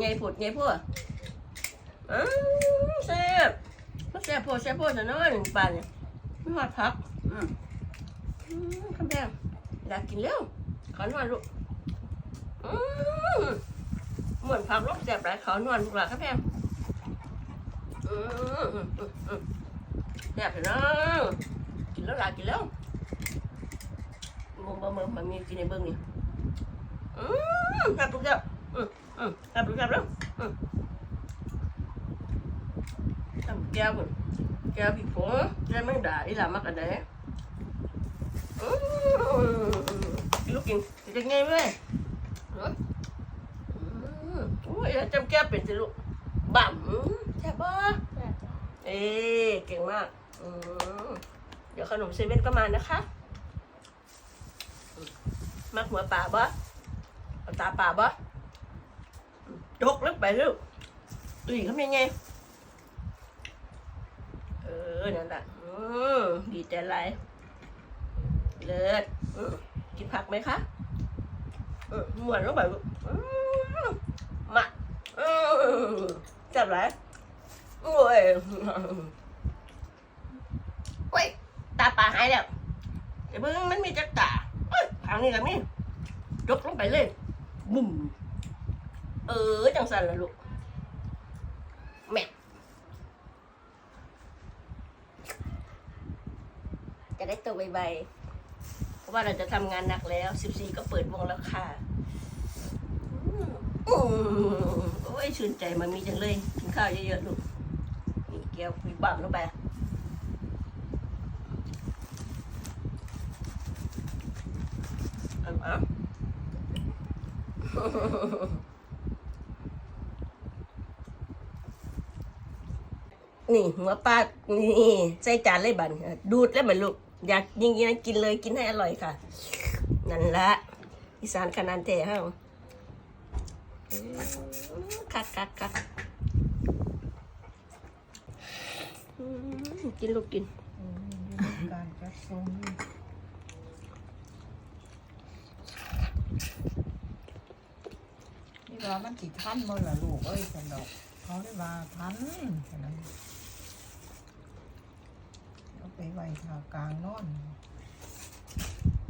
ไงผดไงพวกอืมแซ่บแซ่บพวกแซ่บพวกจะน้อยหนึ่งปานเนี่ยไม่หอดพัก อืมอืมคำแพงอยากกินแล้วขอนอนลูกอืมเหมือนพักลูกแซ่บหลายขอนอนลูกหลานคำแพงอืมอืมอืมอืมแซ่บเลยนะกินแล้วหลานกินแล้วมึงบ่มึงมันมีกินในเบิ้งนี่อืมแซ่บลูกแซ่บ อืมอืมแซ่บลูกแซบแล้วอืมทำแก้วก่อนแก้วพี่ผงแก้วแมงดาอีหลามากกันได้อืมลูกกินจะไงเว้ยอืมอืมโอ้ยจำแก้วเป็นสิลูกบั่มแซ่บปะเอ๊เก่งมากอืมเดี๋ยวขนมเซเว่นก็มานะคะ มักหัวป่าบ่ตาป่าบ่ อืมยกลึกไปลูกตุยเขาเป็นไงเออนั่นแหละอืมดีใจไรเลิศกินผักไหมคะอืมหมวนลงไปลูกอืมมาอืมจับไรโอ้ยโอ้ยตาปลาหายแล้วเดี๋ยวเพิ่งมันมีจักตาเอ้ยทางนี้กับนี่ยกลงไปเลยบุ่ม เออ จังสันละลูก แม่จะได้ตัวใบๆเพราะว่าเราจะทำงานหนักแล้ว 14 ก็เปิดวงแล้วค่ะอืมอืมโอ้ยชื่นใจมันมีจังเลยกินข้าวเยอะๆลูกนี่แก้วคุยบั่มลงไปเอาเอา นี่หัวปลานี่ใส่จานเลยบันดูดแล้วมันลูกอยากยิงยิงกินเลยกินให้อร่อยค่ะ นั่นละอีสานขนาดแท้ห้าคักคักคักกินลูกกินอืมการจัดทรงนี่นี่ว่ามันสิทันบ่ล่ะลูกเอ้ยฉันดอกเขาได้ว่าทันฉะนั้น ไปไว้ทากลางนอน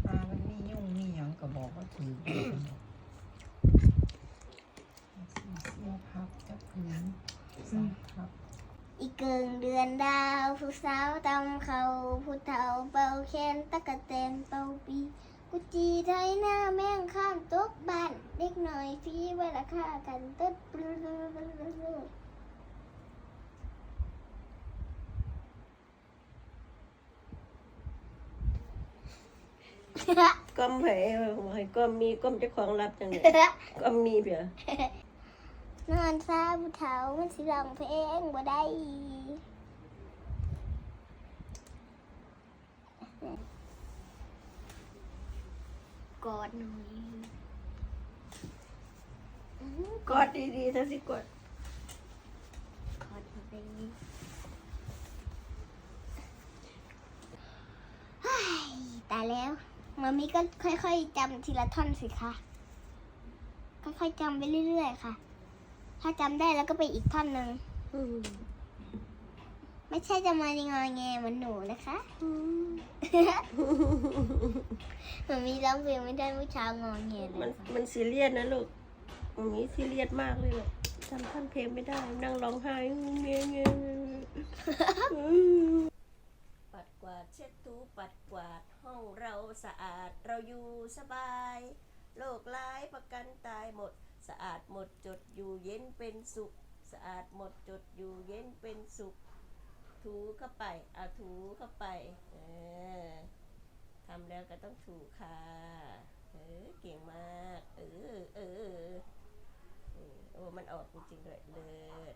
ปลามันมียุ่งมีหยังก็บอกว่าถืออยู่ฉันดอกเสียพักจักพื้นสามพักอีกเกิงเดือนดาวผู้สาวตำเขาผู้เฒ่าเป่าแคนตะกะแตนเป่าปี กุจีไทยหน้าแม่งข้ามตกบ้านเด็กหน่อยฟีไว้ละค่ากันตึ๊ดปลื้อ ก้มไผ่ให้ก้มมีก้มเจ้าของรับจังเลยก้มมีเพียนอนซาผู้เฒ่ามันสิร้องเพลงบ่ได้กอดหน่อยอื้อกอดดีๆถ้าสิกดกอดหน่อยเฮ้ยตายแล้ว มามีก็ค่อย ๆจำทีละท่อนสิคะค่อยๆจำไปเรื่อยๆค่ะ ถ้าจำได้แล้วก็ไปอีกท่อนหนึ่งอืมไม่ใช่จะมางอแงเหมือนหนูนะคะมันมีร้องเพลงไม่ได้เมื่อเช้างอแงเลมันยค่ะมันซีเรียสนะลูกมันนี้ซีเรียสมากเลยลูกทำท่านเพลงไม่ได้ นั่งร้องไห้เงี้ยเงี้ย ปัดกวาดเช็ดถูปัดกวาดห้องเราสะอาดเราอยู่สบายโรคร้ายประกันตายหมด สะอาดหมดจดอยู่เย็นเป็นสุข สะอาดหมดจดอยู่เย็นเป็นสุข ถูเข้าไปเอาถูเข้าไปเออทำแล้วก็ต้องถูค่ะเออเก่งมาก เออเออเออเออโอ้มันออกจริงๆด้วยเลิศ